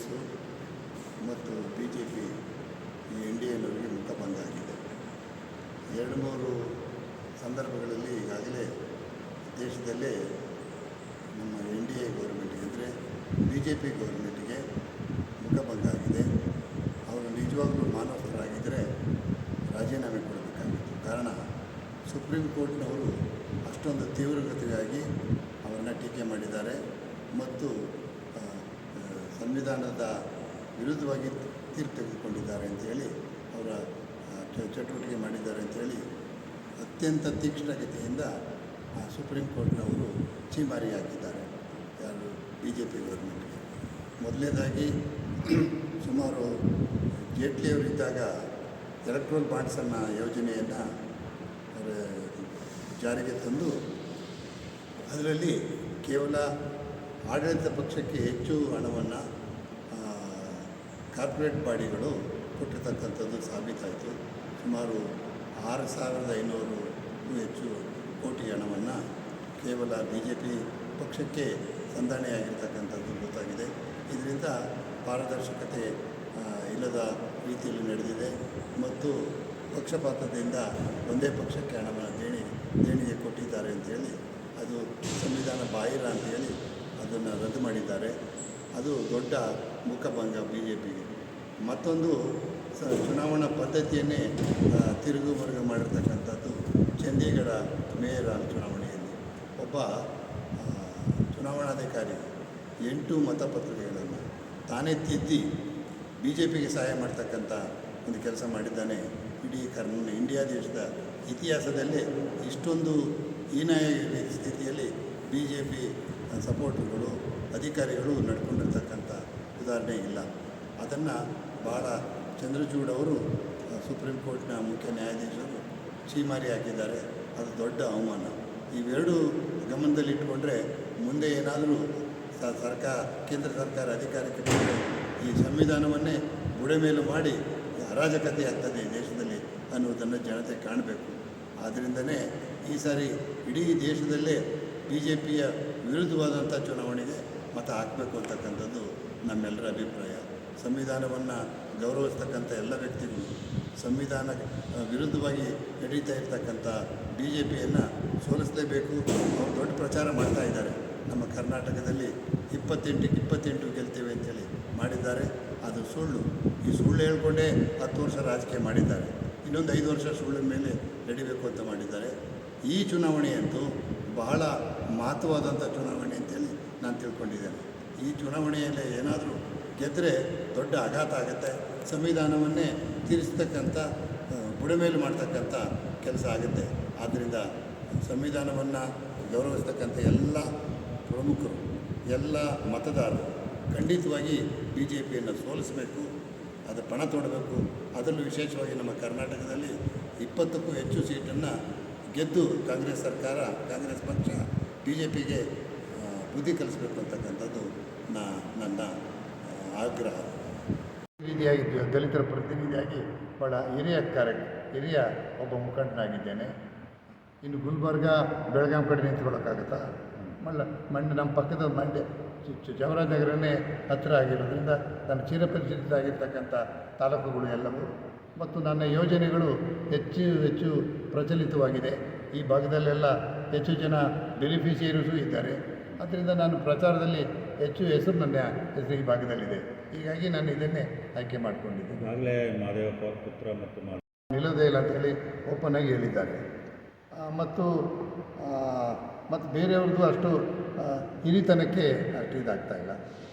ಕಾಂಗ್ರೆಸ್ಸು ಮತ್ತು B J P ಈ N D ಎನವರಿಗೆ ಮುಖ ಬಂದಾಗಿದೆ ಎರಡು ಮೂರು ಸಂದರ್ಭಗಳಲ್ಲಿ ಈಗಾಗಲೇ ದೇಶದಲ್ಲೇ ನಮ್ಮ ಎನ್ ಡಿ ಎ ಗೌರ್ಮೆಂಟ್ಗೆ ಅಂದರೆ ಬಿ ಜೆ ಪಿ ಗೌರ್ಮೆಂಟ್ಗೆ ಮುಖಭಂಗ ಆಗಿದೆ ಅವರು ನಿಜವಾಗ್ಲೂ ಮಾನವರಾಗಿದ್ದರೆ ರಾಜೀನಾಮೆ ಕೊಡಬೇಕಾಗಿತ್ತು. ಕಾರಣ ಸುಪ್ರೀಂ ಕೋರ್ಟ್ನವರು ಅಷ್ಟೊಂದು ತೀವ್ರಗತಿಯಾಗಿ ಅವರನ್ನು ಟೀಕೆ ಮಾಡಿದ್ದಾರೆ. ಮತ್ತು ಸಂವಿಧಾನದ ವಿರುದ್ಧವಾಗಿ ತೀರ್ಪು ತೆಗೆದುಕೊಂಡಿದ್ದಾರೆ ಅಂತೇಳಿ ಅವರ ಚಟುವಟಿಕೆ ಮಾಡಿದ್ದಾರೆ ಅಂತೇಳಿ ಅತ್ಯಂತ ತೀಕ್ಷ್ಣಗತಿಯಿಂದ ಸುಪ್ರೀಂ ಕೋರ್ಟ್ನವರು ಚೀಮಾರಿ ಹಾಕಿದ್ದಾರೆ ಯಾರು? ಬಿ ಜೆ ಪಿ ಗೌರ್ಮೆಂಟ್ಗೆ. ಮೊದಲನೇದಾಗಿ, ಸುಮಾರು ಜೇಟ್ಲಿಯವರಿದ್ದಾಗ ಎಲೆಕ್ಟ್ರಲ್ ಬಾಂಡ್ಸನ್ನು ಯೋಜನೆಯನ್ನು ಜಾರಿಗೆ ತಂದು ಅದರಲ್ಲಿ ಕೇವಲ ಆಡಳಿತ ಪಕ್ಷಕ್ಕೆ ಹೆಚ್ಚು ಹಣವನ್ನು ಕಾರ್ಪೊರೇಟ್ ಬಾಡಿಗಳು ಕೊಟ್ಟಿರ್ತಕ್ಕಂಥದ್ದು ಸಾಬೀತಾಯಿತು. ಸುಮಾರು ಆರು ಸಾವಿರದ ಐನೂರು ಹೆಚ್ಚು ಕೋಟಿ ಹಣವನ್ನು ಕೇವಲ ಬಿ ಜೆ ಪಿ ಪಕ್ಷಕ್ಕೆ ಸಂದಾಣೆಯಾಗಿರ್ತಕ್ಕಂಥದ್ದು ಗೊತ್ತಾಗಿದೆ. ಇದರಿಂದ ಪಾರದರ್ಶಕತೆ ಇಲ್ಲದ ರೀತಿಯಲ್ಲಿ ನಡೆದಿದೆ ಮತ್ತು ಪಕ್ಷಪಾತದಿಂದ ಒಂದೇ ಪಕ್ಷಕ್ಕೆ ಹಣವನ್ನು ದೇಣಿ, ದೇಣಿಗೆ ಕೊಟ್ಟಿದ್ದಾರೆ ಅಂತೇಳಿ ಅದು ಸಂವಿಧಾನ ಬಾಹಿರ ಅಂತೇಳಿ ಅದನ್ನು ರದ್ದು ಮಾಡಿದ್ದಾರೆ. ಅದು ದೊಡ್ಡ ಮುಖಭಂಗ ಬಿ ಜೆ ಪಿಗೆ ಮತ್ತೊಂದು ಸ ಚುನಾವಣಾ ಪದ್ಧತಿಯನ್ನೇ ತಿರುಗು ಮರುಗು ಮಾಡಿರ್ತಕ್ಕಂಥದ್ದು ಚಂಡೀಗಢ ಮೇಯರ್ ಚುನಾವಣೆಯಲ್ಲಿ. ಒಬ್ಬ ಚುನಾವಣಾಧಿಕಾರಿ ಎಂಟು ಮತಪತ್ರಿಕೆಗಳನ್ನು ತಾನೇ ತಿದ್ದಿ ಬಿ ಜೆ ಪಿಗೆ ಸಹಾಯ ಮಾಡ್ತಕ್ಕಂಥ ಒಂದು ಕೆಲಸ ಮಾಡಿದ್ದಾನೆ ಇಡೀ ಕರ್ನ, ಇಂಡಿಯಾ ದೇಶದ ಇತಿಹಾಸದಲ್ಲೇ ಇಷ್ಟೊಂದು ಹೀನಾಯ ಸ್ಥಿತಿಯಲ್ಲಿ ಬಿ ಜೆ ಪಿ ಸಪೋರ್ಟರ್ಗಳು, ಅಧಿಕಾರಿಗಳು ನಡ್ಕೊಂಡಿರ್ತಕ್ಕಂಥ ಉದಾಹರಣೆ ಇಲ್ಲ. ಅದನ್ನು ಭಾಳ ಚಂದ್ರಚೂಡ್ ಅವರು ಸುಪ್ರೀಂ ಕೋರ್ಟ್ನ ಮುಖ್ಯ ನ್ಯಾಯಾಧೀಶರು ಸೀಮಾರಿ ಹಾಕಿದ್ದಾರೆ. ಅದು ದೊಡ್ಡ ಅವಮಾನ. ಇವೆರಡು ಗಮನದಲ್ಲಿಟ್ಕೊಂಡ್ರೆ ಮುಂದೆ ಏನಾದರೂ ಸರ್ಕಾರ ಕೇಂದ್ರ ಸರ್ಕಾರ ಅಧಿಕಾರಕ್ಕೆ ಬಂದರೆ ಈ ಸಂವಿಧಾನವನ್ನೇ ಬುಡಮೇಲು ಮಾಡಿ ಅರಾಜಕತೆ ಆಗ್ತದೆ ದೇಶದಲ್ಲಿ ಅನ್ನುವುದನ್ನು ಜನತೆ ಕಾಣಬೇಕು. ಆದ್ದರಿಂದನೇ ಈ ಸಾರಿ ಇಡೀ ದೇಶದಲ್ಲೇ ಬಿ ಜೆ ಪಿಯ ವಿರುದ್ಧವಾದಂಥ ಚುನಾವಣೆಗೆ ಮತ ಹಾಕಬೇಕು ಅಂತಕ್ಕಂಥದ್ದು ನಮ್ಮೆಲ್ಲರ ಅಭಿಪ್ರಾಯ. ಸಂವಿಧಾನವನ್ನು ಗೌರವಿಸ್ತಕ್ಕಂಥ ಎಲ್ಲ ವ್ಯಕ್ತಿಗಳು ಸಂವಿಧಾನ ವಿರುದ್ಧವಾಗಿ ನಡೀತಾ ಇರ್ತಕ್ಕಂಥ ಬಿ ಜೆ ಪಿಯನ್ನು ಸೋಲಿಸಲೇಬೇಕು. ಅವರು ದೊಡ್ಡ ಪ್ರಚಾರ ಮಾಡ್ತಾ ಇದ್ದಾರೆ. ನಮ್ಮ ಕರ್ನಾಟಕದಲ್ಲಿ ಇಪ್ಪತ್ತೆಂಟಕ್ಕೆ ಇಪ್ಪತ್ತೆಂಟು ಗೆಲ್ತೇವೆ ಅಂತೇಳಿ ಮಾಡಿದ್ದಾರೆ. ಅದು ಸುಳ್ಳು. ಈ ಸುಳ್ಳು ಹೇಳ್ಕೊಂಡೇ ಹತ್ತು ವರ್ಷ ರಾಜಕೀಯ ಮಾಡಿದ್ದಾರೆ. ಇನ್ನೊಂದು ಐದು ವರ್ಷ ಸುಳ್ಳಿನ ಮೇಲೆ ನಡಿಬೇಕು ಅಂತ ಮಾಡಿದ್ದಾರೆ. ಈ ಚುನಾವಣೆಯಂತೂ ಬಹಳ ಮಹತ್ವವಾದಂಥ ಚುನಾವಣೆ ಅಂತೇಳಿ ನಾನು ತಿಳ್ಕೊಂಡಿದ್ದೇನೆ. ಈ ಚುನಾವಣೆಯಲ್ಲಿ ಏನಾದರೂ ಗೆದ್ದರೆ ದೊಡ್ಡ ಆಘಾತ ಆಗುತ್ತೆ. ಸಂವಿಧಾನವನ್ನೇ ತೀರಿಸ್ತಕ್ಕಂಥ ಬುಡಮೇಲು ಮಾಡ್ತಕ್ಕಂಥ ಕೆಲಸ ಆಗುತ್ತೆ. ಆದ್ದರಿಂದ ಸಂವಿಧಾನವನ್ನು ಗೌರವಿಸ್ತಕ್ಕಂಥ ಎಲ್ಲ ಪ್ರಮುಖರು, ಎಲ್ಲ ಮತದಾರರು ಖಂಡಿತವಾಗಿ ಬಿ ಜೆ ಪಿಯನ್ನು ಸೋಲಿಸಬೇಕು, ಅದು ಪಣ ತೊಡಬೇಕು. ಅದರಲ್ಲೂ ವಿಶೇಷವಾಗಿ ನಮ್ಮ ಕರ್ನಾಟಕದಲ್ಲಿ ಇಪ್ಪತ್ತಕ್ಕೂ ಹೆಚ್ಚು ಸೀಟನ್ನು ಗೆದ್ದು ಕಾಂಗ್ರೆಸ್ ಸರ್ಕಾರ, ಕಾಂಗ್ರೆಸ್ ಪಕ್ಷ ಬಿ ಜೆ ಪಿಗೆ ಬುದ್ಧಿ ಕಲಿಸಬೇಕು ಅಂತಕ್ಕಂಥದ್ದು. ಆಗ್ರಹ. ಪ್ರತಿನಿಧಿಯಾಗಿದ್ದು ದಲಿತರ ಪ್ರತಿನಿಧಿಯಾಗಿ ಬಹಳ ಹಿರಿಯ ಕಾರ್ಯ, ಹಿರಿಯ ಒಬ್ಬ ಮುಖಂಡನಾಗಿದ್ದೇನೆ. ಇನ್ನು ಗುಲ್ಬರ್ಗ, ಬೆಳಗಾಂ ಕಡೆ ನಿಂತ್ಕೊಳ್ಳೋಕ್ಕಾಗತ್ತಾ? ಮಲ್ಲ ಮಂಡ್ಯ ನಮ್ಮ ಪಕ್ಕದ ಮಂಡ್ಯ. ಚಾಮರಾಜನಗರನೇ ಹತ್ತಿರ ಆಗಿರೋದ್ರಿಂದ ನನ್ನ ಚಿರಪರಿಚಿತ ಆಗಿರ್ತಕ್ಕಂಥ ತಾಲೂಕುಗಳು ಎಲ್ಲವೂ ಮತ್ತು ನನ್ನ ಯೋಜನೆಗಳು ಹೆಚ್ಚು ಹೆಚ್ಚು ಪ್ರಚಲಿತವಾಗಿದೆ. ಈ ಭಾಗದಲ್ಲೆಲ್ಲ ಹೆಚ್ಚು ಜನ ಬೆನಿಫಿಷಿಯರಿಸೂ ಇದ್ದಾರೆ. ಅದರಿಂದ ನಾನು ಪ್ರಚಾರದಲ್ಲಿ ಹೆಚ್ಚು ಹೆಸರು ನನ್ನ ಹೆಸರು ಈ ಭಾಗದಲ್ಲಿದೆ. ಹೀಗಾಗಿ ನಾನು ಇದನ್ನೇ ಆಯ್ಕೆ ಮಾಡಿಕೊಂಡಿದ್ದೀನಿ ಆಗಲೇ ಮಹದೇವಪ್ಪ ಅವ್ರ ಪುತ್ರ ಮತ್ತು ನಿಲ್ಲೋದೇ ಇಲ್ಲ ಅಂತೇಳಿ ಓಪನ್ ಆಗಿ ಹೇಳಿದ್ದಾರೆ. ಮತ್ತು ಮತ್ತು ಬೇರೆಯವ್ರದ್ದು ಅಷ್ಟು ಹಿರಿತನಕ್ಕೆ ಅಷ್ಟು ಇದಾಗ್ತಾ ಇಲ್ಲ.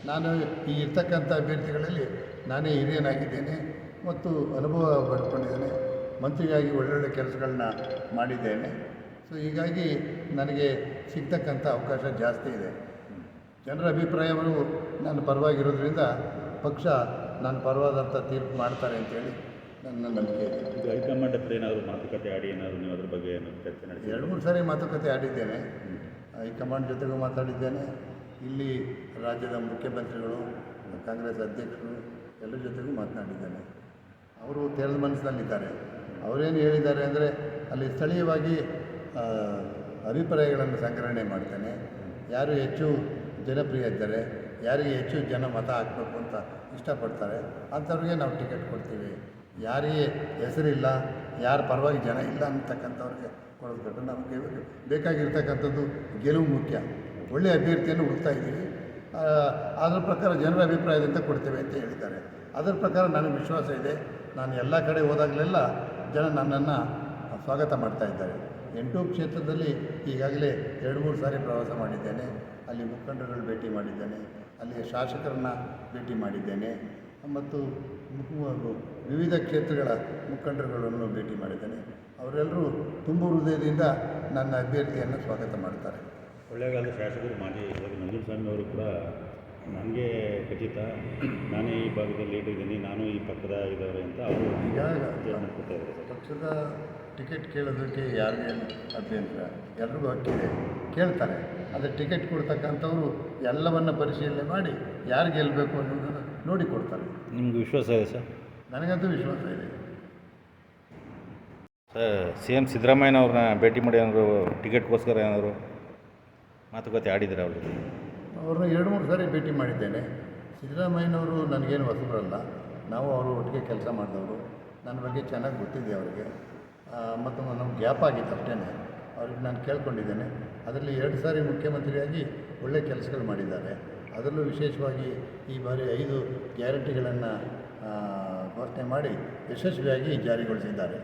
ನಾನು ಈ ಇರ್ತಕ್ಕಂಥ ಅಭ್ಯರ್ಥಿಗಳಲ್ಲಿ ನಾನೇ ಹಿರಿಯನಾಗಿದ್ದೇನೆ ಮತ್ತು ಅನುಭವ ಪಡ್ಕೊಂಡಿದ್ದೇನೆ. ಮಂತ್ರಿಯಾಗಿ ಒಳ್ಳೊಳ್ಳೆ ಕೆಲಸಗಳನ್ನ ಮಾಡಿದ್ದೇನೆ. ಸೊ ಹೀಗಾಗಿ ನನಗೆ ಸಿಗ್ತಕ್ಕಂಥ ಅವಕಾಶ ಜಾಸ್ತಿ ಇದೆ. ಜನರ ಅಭಿಪ್ರಾಯಗಳು ನಾನು ಪರವಾಗಿರೋದ್ರಿಂದ ಪಕ್ಷ ನಾನು ಪರವಾದಂಥ ತೀರ್ಪು ಮಾಡ್ತಾರೆ ಅಂತೇಳಿ ನನ್ನ ನಂಬಿಕೆ ಇದೆ. ಹೈಕಮಾಂಡ್ ಹತ್ರ ಏನಾದರೂ ಮಾತುಕತೆ ಆಡಿ ಏನಾದರೂ ನೀವು ಅದ್ರ ಬಗ್ಗೆ ಏನಾದರೂ ಚರ್ಚೆ ನಡೆಸಿ ಎರಡು ಮೂರು ಸಾರಿ ಮಾತುಕತೆ ಆಡಿದ್ದೇನೆ. ಹೈಕಮಾಂಡ್ ಜೊತೆಗೂ ಮಾತಾಡಿದ್ದೇನೆ. ಇಲ್ಲಿ ರಾಜ್ಯದ ಮುಖ್ಯಮಂತ್ರಿಗಳು ಕಾಂಗ್ರೆಸ್ ಅಧ್ಯಕ್ಷರು ಎಲ್ಲರ ಜೊತೆಗೂ ಮಾತನಾಡಿದ್ದೇನೆ. ಅವರು ತೆರೆದ ಮನಸ್ಸಿನಲ್ಲಿದ್ದಾರೆ. ಅವರೇನು ಹೇಳಿದ್ದಾರೆ ಅಂದರೆ ಅಲ್ಲಿ ಸ್ಥಳೀಯವಾಗಿ ಅಭಿಪ್ರಾಯಗಳನ್ನು ಸಂಗ್ರಹಣೆ ಮಾಡ್ತೇನೆ. ಯಾರು ಹೆಚ್ಚು ಜನಪ್ರಿಯ ಇದ್ದಾರೆ ಯಾರಿಗೆ ಹೆಚ್ಚು ಜನ ಮತ ಹಾಕಬೇಕು ಅಂತ ಇಷ್ಟಪಡ್ತಾರೆ, ಅಂಥವ್ರಿಗೆ ನಾವು ಟಿಕೆಟ್ ಕೊಡ್ತೀವಿ. ಯಾರಿಗೆ ಹೆಸರಿಲ್ಲ, ಯಾರ ಪರವಾಗಿ ಜನ ಇಲ್ಲ ಅಂತಕ್ಕಂಥವ್ರಿಗೆ ಕೊಡೋದು ನಮಗೆ ಬೇಕಾಗಿರ್ತಕ್ಕಂಥದ್ದು ಗೆಲುವು ಮುಖ್ಯ. ಒಳ್ಳೆಯ ಅಭ್ಯರ್ಥಿಯನ್ನು ಹುಡುಕ್ತಾ ಇದ್ದೀವಿ. ಅದರ ಪ್ರಕಾರ ಜನರ ಅಭಿಪ್ರಾಯದಿಂದ ಕೊಡ್ತೇವೆ ಅಂತ ಹೇಳಿದ್ದಾರೆ. ಅದರ ಪ್ರಕಾರ ನನಗೆ ವಿಶ್ವಾಸ ಇದೆ. ನಾನು ಎಲ್ಲ ಕಡೆ ಹೋದಾಗಲೆಲ್ಲ ಜನ ನನ್ನನ್ನು ಸ್ವಾಗತ ಮಾಡ್ತಾ ಇದ್ದಾರೆ. ಎಂಟು ಕ್ಷೇತ್ರದಲ್ಲಿ ಈಗಾಗಲೇ ಎರಡು ಮೂರು ಸಾರಿ ಪ್ರವಾಸ ಮಾಡಿದ್ದೇನೆ. ಅಲ್ಲಿ ಮುಖಂಡರುಗಳು ಭೇಟಿ ಮಾಡಿದ್ದೇನೆ. ಅಲ್ಲಿ ಶಾಸಕರನ್ನ ಭೇಟಿ ಮಾಡಿದ್ದೇನೆ. ಮತ್ತು ಮುಖವಾಗು ವಿವಿಧ ಕ್ಷೇತ್ರಗಳ ಮುಖಂಡರುಗಳನ್ನು ಭೇಟಿ ಮಾಡಿದ್ದೇನೆ. ಅವರೆಲ್ಲರೂ ತುಂಬ ಹೃದಯದಿಂದ ನನ್ನ ಅಭ್ಯರ್ಥಿಯನ್ನು ಸ್ವಾಗತ ಮಾಡ್ತಾರೆ. ಕೊಳ್ಳೇಗಾಲದ ಶಾಸಕರು ಮಾಜಿ ನಂಜುಂಡ ಸ್ವಾಮಿ ಅವರು ಕೂಡ ನನಗೆ ಖಚಿತ. ನಾನೇ ಈ ಭಾಗದಲ್ಲಿ ಲೀಡರ್ ಇದ್ದೀನಿ. ನಾನು ಈ ಪಕ್ಕದ ಇದ್ದಾರೆ ಅಂತ ಅವರು ಈಗ ಪಕ್ಷದ ಟಿಕೆಟ್ ಕೇಳೋದಕ್ಕೆ ಯಾರಿಗೆ ಅಭ್ಯಂತರ? ಎಲ್ರಿಗೂ ಹಕ್ಕಿದೆ ಕೇಳ್ತಾರೆ. ಆದರೆ ಟಿಕೆಟ್ ಕೊಡ್ತಕ್ಕಂಥವ್ರು ಎಲ್ಲವನ್ನು ಪರಿಶೀಲನೆ ಮಾಡಿ ಯಾರು ಗೆಲ್ಲಬೇಕು ಅನ್ನೋದನ್ನು ನೋಡಿ ಕೊಡ್ತಾರೆ. ನಿಮ್ಗೆ ವಿಶ್ವಾಸ ಇದೆ ಸರ್? ನನಗಂತೂ ವಿಶ್ವಾಸ ಇದೆ. ಸರ್ ಸಿ ಎಂ ಸಿದ್ದರಾಮಯ್ಯನವ್ರನ್ನ ಭೇಟಿ ಮಾಡಿ ಏನಾದ್ರು ಟಿಕೆಟ್ಗೋಸ್ಕರ ಏನಾದರು ಮಾತುಕತೆ ಆಡಿದ್ದಾರೆ ಅವ್ರ? ಜೊತೆ ಅವ್ರನ್ನ ಎರಡು ಮೂರು ಸಾರಿ ಭೇಟಿ ಮಾಡಿದ್ದೇನೆ. ಸಿದ್ದರಾಮಯ್ಯನವರು ನನಗೇನು ಹೊಸಬರಲ್ಲ. ನಾವು ಅವರು ಒಟ್ಟಿಗೆ ಕೆಲಸ ಮಾಡಿದವರು. ನನ್ನ ಬಗ್ಗೆ ಚೆನ್ನಾಗಿ ಗೊತ್ತಿದೆ ಅವರಿಗೆ. ಮತ್ತು ನಮ್ಮ ಗ್ಯಾಪ್ ಆಗಿತ್ತು ಅಷ್ಟೇ ಅವ್ರಿಗೆ ನಾನು ಕೇಳ್ಕೊಂಡಿದ್ದೇನೆ. ಅದರಲ್ಲಿ ಎರಡು ಸಾರಿ ಮುಖ್ಯಮಂತ್ರಿಯಾಗಿ ಒಳ್ಳೆಯ ಕೆಲಸಗಳು ಮಾಡಿದ್ದಾರೆ. ಅದರಲ್ಲೂ ವಿಶೇಷವಾಗಿ ಈ ಬಾರಿ ಐದು ಗ್ಯಾರಂಟಿಗಳನ್ನು ಘೋಷಣೆ ಮಾಡಿ ಯಶಸ್ವಿಯಾಗಿ ಜಾರಿಗೊಳಿಸಿದ್ದಾರೆ.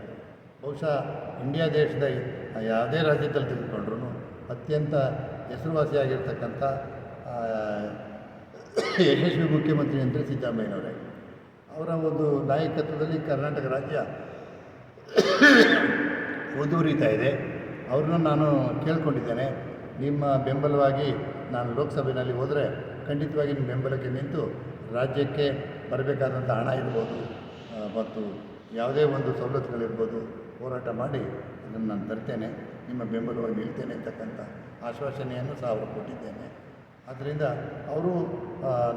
ಬಹುಶಃ ಇಂಡಿಯಾ ದೇಶದ ಯಾವುದೇ ರಾಜ್ಯದಲ್ಲಿ ತೆಗೆದುಕೊಂಡ್ರು ಅತ್ಯಂತ ಹೆಸರುವಾಸಿಯಾಗಿರ್ತಕ್ಕಂಥ ಯಶಸ್ವಿ ಮುಖ್ಯಮಂತ್ರಿ ಅಂದರೆ ಸಿದ್ದರಾಮಯ್ಯನವರೇ. ಅವರ ಒಂದು ನಾಯಕತ್ವದಲ್ಲಿ ಕರ್ನಾಟಕ ರಾಜ್ಯ ಮುಂದುವರಿತಾ ಇದೆ. ಅವ್ರನ್ನ ನಾನು ಕೇಳ್ಕೊಂಡಿದ್ದೇನೆ. ನಿಮ್ಮ ಬೆಂಬಲವಾಗಿ ನಾನು ಲೋಕಸಭೆಯಲ್ಲಿ ಹೋದರೆ ಖಂಡಿತವಾಗಿ ನಿಮ್ಮ ಬೆಂಬಲಕ್ಕೆ ನಿಂತು ರಾಜ್ಯಕ್ಕೆ ಬರಬೇಕಾದಂಥ ಹಣ ಇರ್ಬೋದು ಮತ್ತು ಯಾವುದೇ ಒಂದು ಸವಲತ್ತುಗಳಿರ್ಬೋದು ಹೋರಾಟ ಮಾಡಿ ಅದನ್ನು ನಾನು ತರ್ತೇನೆ. ನಿಮ್ಮ ಬೆಂಬಲವಾಗಿ ನಿಲ್ತೇನೆ ಅಂತಕ್ಕಂಥ ಆಶ್ವಾಸನೆಯನ್ನು ಸಹ ಅವರು ಕೊಟ್ಟಿದ್ದೇನೆ. ಆದ್ದರಿಂದ ಅವರು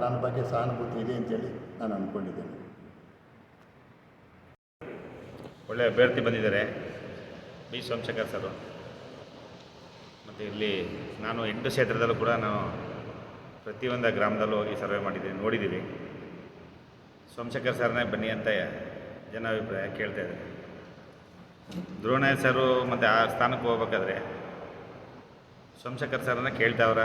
ನನ್ನ ಬಗ್ಗೆ ಸಹಾನುಭೂತಿ ಇದೆ ಅಂತೇಳಿ ನಾನು ಅಂದ್ಕೊಂಡಿದ್ದೇನೆ. ಒಳ್ಳೆ ಅಭ್ಯರ್ಥಿ ಬಂದಿದ್ದಾರೆ. ಬಿ. ಸೋಮಶೇಖರ್ ಸರು. ಮತ್ತು ಇಲ್ಲಿ ನಾನು ಎಂಟು ಕ್ಷೇತ್ರದಲ್ಲೂ ಕೂಡ ನಾನು ಪ್ರತಿಯೊಂದು ಗ್ರಾಮದಲ್ಲೂ ಹೋಗಿ ಸರ್ವೆ ಮಾಡಿದ್ದೀನಿ, ನೋಡಿದ್ದೀವಿ. ಸೋಮಶೇಖರ್ ಸರ್ನೇ ಬನ್ನಿ ಅಂತ ಜನಾಭಿಪ್ರಾಯ ಕೇಳ್ತಾ ಇದ್ದಾರೆ. ದ್ರೋಣಯ್ಯ ಸರು ಮತ್ತು ಆ ಸ್ಥಾನಕ್ಕೆ ಹೋಗ್ಬೇಕಾದ್ರೆ ಸೋಮಶೇಖರ್ ಸರ್ನ ಕೇಳ್ತಾವ್ರ,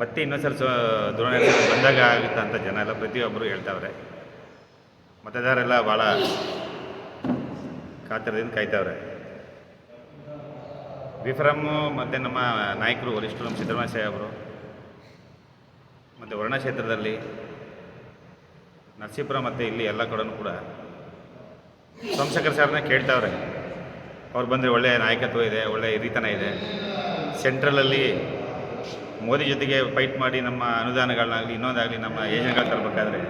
ಮತ್ತೆ ಇನ್ನೊಂದು ಸಲ ಸರ್ ಬಂದಾಗ ಆಗುತ್ತಾ ಅಂತ ಜನ ಎಲ್ಲ ಪ್ರತಿಯೊಬ್ಬರು ಹೇಳ್ತಾವ್ರೆ. ಮತದಾರರೆಲ್ಲ ಭಾಳ ಕಾತರದಿಂದ ಕಾಯ್ತಾವ್ರೆ. ವಿಫ್ರಮ್ಮು ಮತ್ತು ನಮ್ಮ ನಾಯಕರು ವರಿಷ್ಠರು ನಮ್ಮ ಸಿದ್ದರಾಮಯ್ಯ ಸಾಹೇಬರು ಮತ್ತು ವರ್ಣ ಕ್ಷೇತ್ರದಲ್ಲಿ ನರಸೀಪುರ ಮತ್ತು ಇಲ್ಲಿ ಎಲ್ಲ ಕಡೆನೂ ಕೂಡ ಸೋಮಶೇಖರ್ ಸರ್ನ ಕೇಳ್ತಾವ್ರೆ. ಅವ್ರು ಬಂದರೆ ಒಳ್ಳೆಯ ನಾಯಕತ್ವ ಇದೆ ಒಳ್ಳೆಯ ಹಿರಿತನ ಇದೆ. ಸೆಂಟ್ರಲಲ್ಲಿ ಮೋದಿ ಜೊತೆಗೆ ಫೈಟ್ ಮಾಡಿ ನಮ್ಮ ಅನುದಾನಗಳನ್ನಾಗಲಿ, ಇನ್ನೊಂದಾಗಲಿ ನಮ್ಮ ಏಜೆಂಟ್ಗಳು ತರಬೇಕಾದ್ರೆ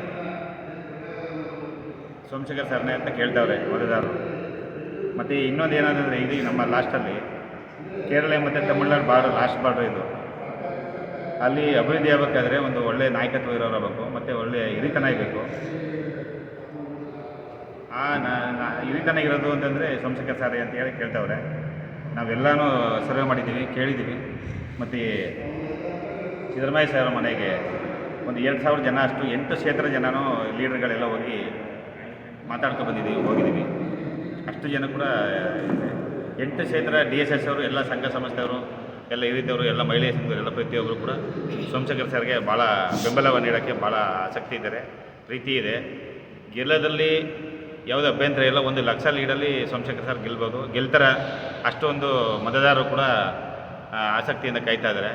ಸೋಮಶೇಖರ್ ಸರ್ನೇ ಅಂತ ಕೇಳ್ತಾವ್ರೆ ಮತದಾರರು ಮತ್ತು ಇನ್ನೊಂದು ಏನಂದರೆ ಇದು ನಮ್ಮ ಲಾಸ್ಟಲ್ಲಿ ಕೇರಳ ಮತ್ತು ತಮಿಳ್ನಾಡು ಬಾರ್ಡರ್ ಲಾಸ್ಟ್ ಬಾರ್ಡರ್ ಇದು. ಅಲ್ಲಿ ಅಭಿವೃದ್ಧಿ ಆಗಬೇಕಾದ್ರೆ ಒಂದು ಒಳ್ಳೆಯ ನಾಯಕತ್ವ ಇರೋರು ಆಗಬೇಕು, ಮತ್ತು ಒಳ್ಳೆಯ ಹಿರಿತನ ಇರಬೇಕು ಆ ಹಿರಿತನ ಇರೋದು ಅಂತಂದರೆ ಸಂಸಕ ಸಾರಿ ಅಂತ ಹೇಳಿ ಕೇಳ್ತಾವ್ರೆ. ನಾವೆಲ್ಲನೂ ಸರ್ವೆ ಮಾಡಿದ್ದೀವಿ, ಕೇಳಿದ್ದೀವಿ. ಮತ್ತು ಸಿದ್ದರಾಮಯ್ಯ ಸರ್ ಮನೆಗೆ ಒಂದು ಎರಡು ಸಾವಿರ ಜನ ಅಷ್ಟು ಎಂಟು ಕ್ಷೇತ್ರ ಜನನೂ ಲೀಡರ್ಗಳೆಲ್ಲ ಹೋಗಿ ಮಾತಾಡ್ಕೊ ಬಂದಿದ್ದೀವಿ, ಹೋಗಿದ್ದೀವಿ. ಅಷ್ಟು ಜನ ಕೂಡ ಎಂಟು ಕ್ಷೇತ್ರ ಡಿ ಎಸ್ ಎಸ್ ಅವರು, ಎಲ್ಲ ಸಂಘ ಸಂಸ್ಥೆಯವರು, ಎಲ್ಲ ಹಿರಿತವರು ಎಲ್ಲ ಮಹಿಳೆಯ ಸಂಘದವರು, ಎಲ್ಲ ಪ್ರತಿಯೊಬ್ಬರು ಕೂಡ ಸೋಮಶೇಖರ್ ಸರ್ಗೆ ಭಾಳ ಬೆಂಬಲವನ್ನು ನೀಡೋಕ್ಕೆ ಭಾಳ ಆಸಕ್ತಿ ಇದ್ದಾರೆ, ಪ್ರೀತಿ ಇದೆ. ಗೆಲ್ಲದಲ್ಲಿ ಯಾವುದೇ ಅಭ್ಯಂತರ ಇಲ್ಲ. ಒಂದು ಲಕ್ಷ ಲೀಡಲ್ಲಿ ಸೋಮಶೇಖರ್ ಸರ್ ಗೆಲ್ಬೋದು. ಗೆಲ್ತಾರೆ ಅಷ್ಟೊಂದು ಮತದಾರರು ಕೂಡ ಆಸಕ್ತಿಯಿಂದ ಕಾಯ್ತಾ ಇದ್ದಾರೆ.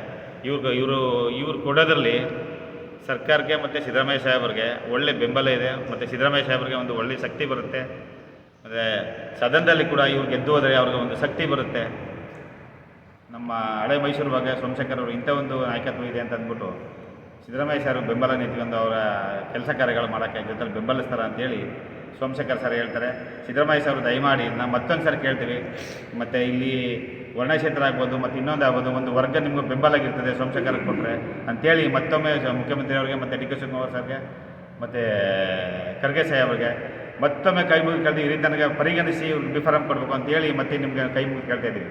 ಇವ್ರಿಗೆ, ಇವರು, ಇವ್ರು ಕೊಡೋದ್ರಲ್ಲಿ ಸರ್ಕಾರಕ್ಕೆ ಮತ್ತು ಸಿದ್ದರಾಮಯ್ಯ ಸಾಹೇಬರಿಗೆ ಒಳ್ಳೆ ಬೆಂಬಲ ಇದೆ. ಮತ್ತು ಸಿದ್ದರಾಮಯ್ಯ ಸಾಹೇಬರಿಗೆ ಒಂದು ಒಳ್ಳೆ ಶಕ್ತಿ ಬರುತ್ತೆ. ಮತ್ತು ಸದನದಲ್ಲಿ ಕೂಡ ಇವ್ರು ಗೆದ್ದು ಹೋದರೆ ಅವ್ರಿಗೆ ಒಂದು ಶಕ್ತಿ ಬರುತ್ತೆ. ನಮ್ಮ ಹಳೆ ಮೈಸೂರು ಬಗ್ಗೆ ಸೋಮಶೇಖರ್ ಅವರು ಇಂಥ ಒಂದು ನಾಯಕತ್ವ ಇದೆ ಅಂತ ಅಂದ್ಬಿಟ್ಟು ಸಿದ್ದರಾಮಯ್ಯ ಸರ್ ಬೆಂಬಲ ನಿಂತ್ಕೊಂಡು ಅವರ ಕೆಲಸ ಕಾರ್ಯಗಳು ಮಾಡೋಕ್ಕೆ ಜೊತೆಲಿ ಬೆಂಬಲಿಸ್ತಾರೆ ಅಂತೇಳಿ ಸೋಮಶೇಖರ್ ಸರ್ ಹೇಳ್ತಾರೆ. ಸಿದ್ದರಾಮಯ್ಯ ಸರ್ ದಯಮಾಡಿ ನಾವು ಮತ್ತೊಂದು ಸರ್ ಕೇಳ್ತೀವಿ. ಮತ್ತು ಇಲ್ಲಿ ವರ್ಣಕ್ಷೇತ್ರ ಆಗ್ಬೋದು ಮತ್ತು ಇನ್ನೊಂದು ಆಗ್ಬೋದು, ಒಂದು ವರ್ಗ ನಿಮಗೆ ಬೆಂಬಲ ಆಗಿರ್ತದೆ ಸೋಮಶೇಖರ್ ಕೊಟ್ಟರೆ ಅಂತೇಳಿ ಮತ್ತೊಮ್ಮೆ ಮುಖ್ಯಮಂತ್ರಿ ಅವರಿಗೆ ಮತ್ತು ಡಿ ಕೆ ಶಿವಕುಮಾರ್ ಸರ್ಗೆ ಮತ್ತು ಖರ್ಗೆ ಸಾಹೇಬ್ರಿಗೆ ಮತ್ತೊಮ್ಮೆ ಕೈ ಮುಗಿ ಕೇಳ್ತೀವಿ ಈ ನನಗೆ ಪರಿಗಣಿಸಿ ಬಿಫಾರಂ ಕೊಡಬೇಕು ಅಂತೇಳಿ ಮತ್ತೆ ನಿಮಗೆ ಕೈ ಮುಗಿ ಕೇಳ್ತಾ ಇದ್ದೀವಿ.